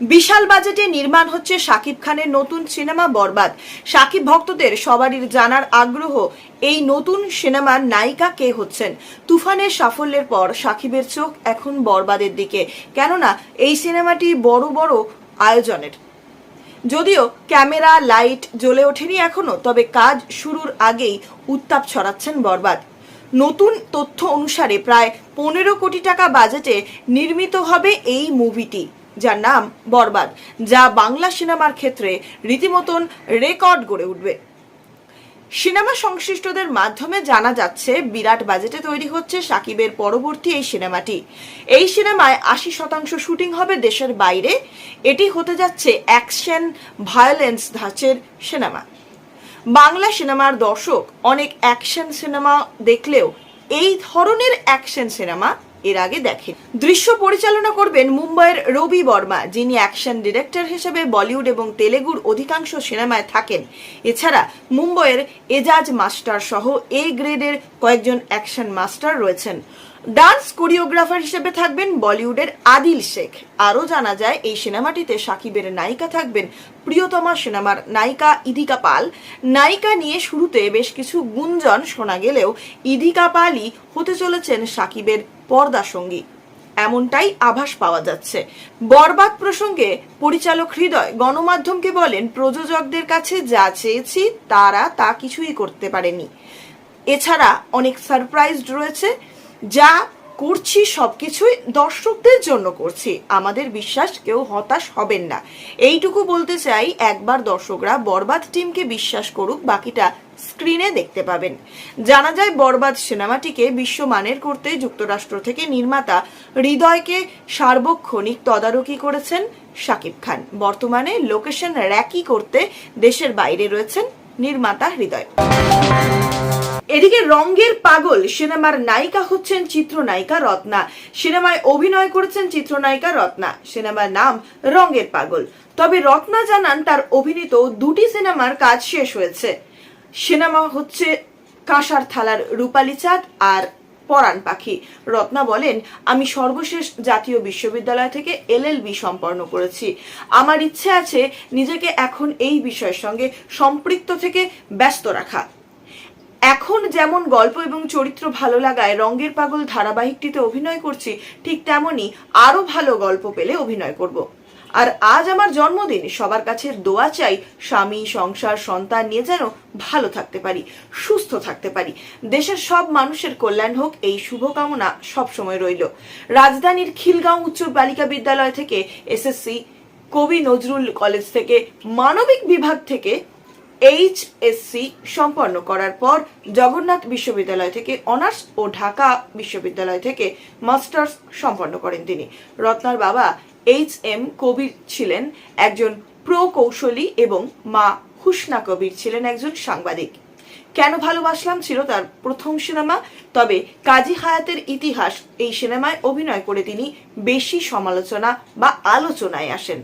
বিশাল বাজেটে নির্মাণ হচ্ছে শাকিব খানের নতুন সিনেমা বরবাদ। শাকিব ভক্তদের সবারই জানার আগ্রহ, এই নতুন সিনেমার নায়িকা কে হচ্ছেন? তুফানের সাফল্যের পর শাকিবের চোখ এখন বরবাদের দিকে। কেননা, এই সিনেমাটি বড় বড় আয়োজনের। যদিও ক্যামেরা, লাইট জ্বলে ওঠেনি এখনও, তবে কাজ শুরুর আগেই উত্তাপ ছড়াচ্ছেন বরবাদ। নতুন তথ্য অনুসারে প্রায় পনেরো কোটি টাকা বাজেটে নির্মিত হবে এই মুভিটি। যার নাম বরবাদ, যা বাংলা সিনেমার ক্ষেত্রে রীতিমতন রেকর্ড গড়ে উঠবে। সিনেমা সংশ্লিষ্টদের মাধ্যমে জানা যাচ্ছে, বিরাট বাজেটে তৈরি হচ্ছে সাকিবের পরবর্তী এই সিনেমাটি। এই সিনেমায় আশি শতাংশ শুটিং হবে দেশের বাইরে। এটি হতে যাচ্ছে অ্যাকশন ভায়োলেন্স ধাঁচের সিনেমা। বাংলা সিনেমার দর্শক অনেক অ্যাকশন সিনেমা দেখলেও এই ধরনের অ্যাকশন সিনেমা এর আগে দেখেন দৃশ্য পরিচালনা করবেন মুম্বাইয়ের রবি বর্মা, যিনি অ্যাকশন ডিরেক্টর হিসেবে বলিউড এবং তেলেগুর অধিকাংশ সিনেমায় থাকেন। এছাড়া মুম্বইয়ের এজাজ মাস্টার সহ এ গ্রেডের কয়েকজন অ্যাকশন মাস্টার রয়েছেন। ডান্স কোরিওগ্রাফার হিসেবে থাকবেন বলিউডের আদিল শেখ। আরও জানা যায়, এই সিনেমাটিতে সাকিবের নায়িকা থাকবেন প্রিয়তমা সিনেমার নায়িকা ইদিকা পাল। নায়িকা নিয়ে শুরুতে বেশ কিছু গুঞ্জন শোনা গেলেও ইদিকা পালই হতে চলেছেন সাকিবের পর্দা সঙ্গী। এমনটাই আভাস পাওয়া যাচ্ছে। বরবাদ প্রসঙ্গে পরিচালক হৃদয় গণমাধ্যমকে বলেন, প্রযোজকদের কাছে যা চেয়েছি তারা তা কিছুই করতে পারেনি। এছাড়া অনেক সারপ্রাইজড রয়েছে। যা করছি সবকিছুই দর্শকদের জন্য করছি। আমাদের বিশ্বাস, কেউ হতাশ হবেন না। এইটুকু বলতে চাই, একবার দর্শকরা বরবাদ টিমকে বিশ্বাস করুক, বাকিটা স্ক্রিনে দেখতে পাবেন। জানা যায়, বরবাদ সিনেমাটিকে বিশ্বমানের করতে যুক্তরাষ্ট্র থেকে নির্মাতা হৃদয়কে সার্বক্ষণিক তদারকি করেছেন শাকিব খান। বর্তমানে লোকেশন র্যাকি করতে দেশের বাইরে রয়েছেন নির্মাতা হৃদয়। এদিকে রঙ্গের পাগল সিনেমার নায়িকা হচ্ছেন চিত্রনায়িকা রত্না। সিনেমায় অভিনয় করেছেন চিত্রনায়িকা রত্না। সিনেমার নাম রঙ্গের পাগল। তবে রত্না জানান তার অভিনীত দুটি সিনেমার কাজ শেষ হয়েছে। সিনেমা হচ্ছে কাঁসার থালার রূপালী চাঁদ আর পরাণ পাখি। রত্না বলেন, আমি সর্বশেষ জাতীয় বিশ্ববিদ্যালয় থেকে এলএলবি সম্পন্ন করেছি। আমার ইচ্ছে আছে নিজেকে এখন এই বিষয়ের সঙ্গে সম্পৃক্ত থেকে ব্যস্ত রাখা। এখন যেমন গল্প এবং চরিত্র ভালো লাগায়, রঙ্গের পাগল ধারাবাহিকটিতে অভিনয় করছি, ঠিক তেমনই আরও ভালো গল্প পেলে অভিনয় করব। আর আজ আমার জন্মদিন, সবার কাছে দোয়া চাই, স্বামী, সংসার, সন্তান নিয়ে যেন ভালো থাকতে পারি, সুস্থ থাকতে পারি। দেশের সব মানুষের কল্যাণ হোক, এই শুভকামনা সবসময় রইল। রাজধানীর খিলগাঁও উচ্চ বালিকা বিদ্যালয় থেকে এসএসসি, কবি নজরুল কলেজ থেকে মানবিক বিভাগ থেকে এইচএসসি সম্পন্ন করার পর জগন্নাথ বিশ্ববিদ্যালয় থেকে অনার্স ও ঢাকা বিশ্ববিদ্যালয় থেকে মাস্টার্স সম্পন্ন করেন তিনি। রত্নার বাবা এইচ এম কবির ছিলেন একজন প্রকৌশলী এবং মা হুসনা কবির ছিলেন একজন সাংবাদিক। কেন ভালোবাসলাম ছিল তার প্রথম সিনেমা, তবে কাজী হায়াতের ইতিহাস এই সিনেমায় অভিনয় করে তিনি বেশি সমালোচনা বা আলোচনায় আসেন।